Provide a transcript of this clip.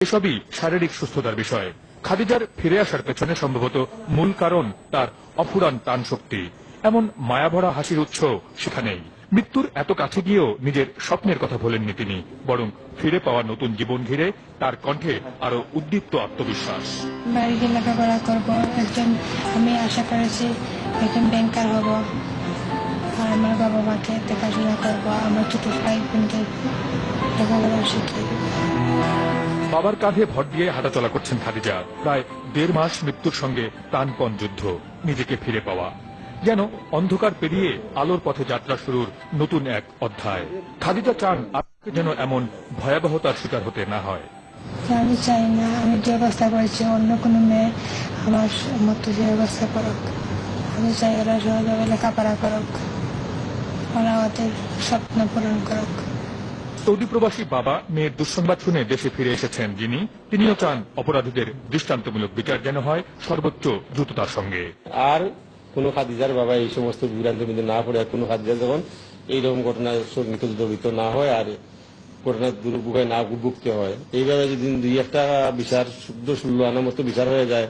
এসবই শারীরিক সুস্থতার বিষয়। খাদিজার ফিরে আসার পেছনে সম্ভবত মূল কারণ তার অফুরান টান শক্তি এমন মায়াভরা হাসির উৎস সেখানেই। মৃত্যুর এত কাছে গিয়েও নিজের স্বপ্নের কথা ভোলেননি তিনি, বরং ফিরে পাওয়া নতুন জীবন ঘিরে তার কণ্ঠে আরও উদ্দীপ্ত আত্মবিশ্বাস। বাড়িতে লেখাপড়া করব, একজন আমি আশা করেছি একজন ব্যাংকার হব। আর আমার বাবা মাকে দেখাশোনা করব, আমার ছোট ভাই বোনকে শিখি বাবার কাঁধে ভর দিয়ে হাঁটাচলা করছেন খাদিজা। প্রায় দেড় মাস মৃত্যুর সঙ্গে প্রাণপণ যুদ্ধ, নিজেকে ফিরে পাওয়া। যেন অন্ধকার পেরিয়ে আলোর পথে যাত্রা শুরুর নতুন এক অধ্যায়। খাদিজা চান আপনি যেন এমন ভয়াবহতার শিকার হতে না হয়। আমি চাই না, আমি যে অবস্থা করেছি, অন্য কোনো মেয়ে আমার মতো যে অবস্থা করুক। আমি চাই ওরা সহজভাবে লেখাপড়া করুক, ওরা ওদের স্বপ্ন পূরণ করুক। সৌদি প্রবাসী বাবা মেয়ের দুঃসংবাদ শুনে দেশে ফিরে এসেছেন যিনি। তিনিও চান অপরাধীদের দৃষ্টান্তমূলক বিচার যেন হয় সর্বোচ্চ দ্রুততার সঙ্গে। আর কোনো খাদিজার বাবা এই সমস্ত বিভ্রান্তির মধ্যে না পড়ে, আর কোনো খাদিজা যখন এইরকম ঘটনার সঙ্গে জড়িত না হয় আর ঘটনার দুর্ভোগে না ভুগতে হয়, এইভাবে যদি দুই একটা বিচার শুদ্ধ ষোলো আনার মতো বিচার হয়ে যায়